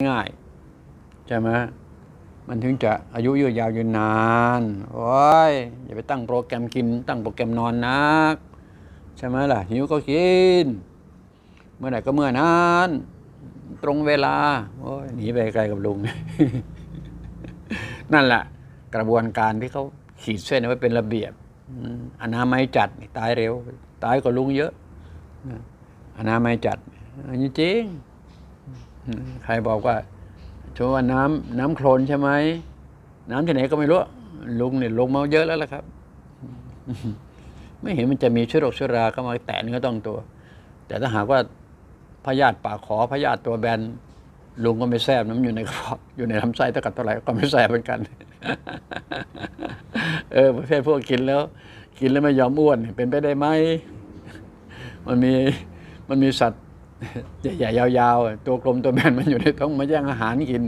ง่ายใช่ไหมมันถึงจะอายุยืดยาวยืนนานโอ้ยอย่าไปตั้งโปรแกรมกิน ตั้งโปรแกรมนอนนัก ใช่ไหมล่ะ หิวก็กิน เมื่อไหร่ก็เมื่อนั้นตรงเวลาโอ้ยหนีไปไกลกับลุง นั่นแหละ กระบวนการที่เขาขีดเส้นไว้เป็นระเบียบอนามัยจัดตายเร็ว ตายกว่าลุงเยอะนะอนามัยจัดอันนี้จริง ใครบอกว่าชว่าน้ำน้ำโคลนใช่ไหมน้ำที่ไหนก็ไม่รู้ลุงเนี่ยลงมาเยอะแล้วล่ะครับ ไม่เห็นมันจะมีเชื้อโรคเชื้อราเข้ามาแตะเนื้อต้องตัว แต่ถ้าหากว่าพยาธิปากขอพยาธิตัวแบนลุงก็ไม่แซ่บน้ำอยู่ในกระเพาะอยู่ในลำไส้เท่ากับเท่าไหร่ก็ไม่แซ่บเหมือนกัน เออประเภทพวกกินแล้ว กินแล้วไม่ยอมอ้วนเป็นไปได้ไหมมันมีมันมีสัตว์ ใหญ่ๆยาวๆ ตัวกลมตัวแบนมันอยู่ในท้องมาแย่งอาหารกิน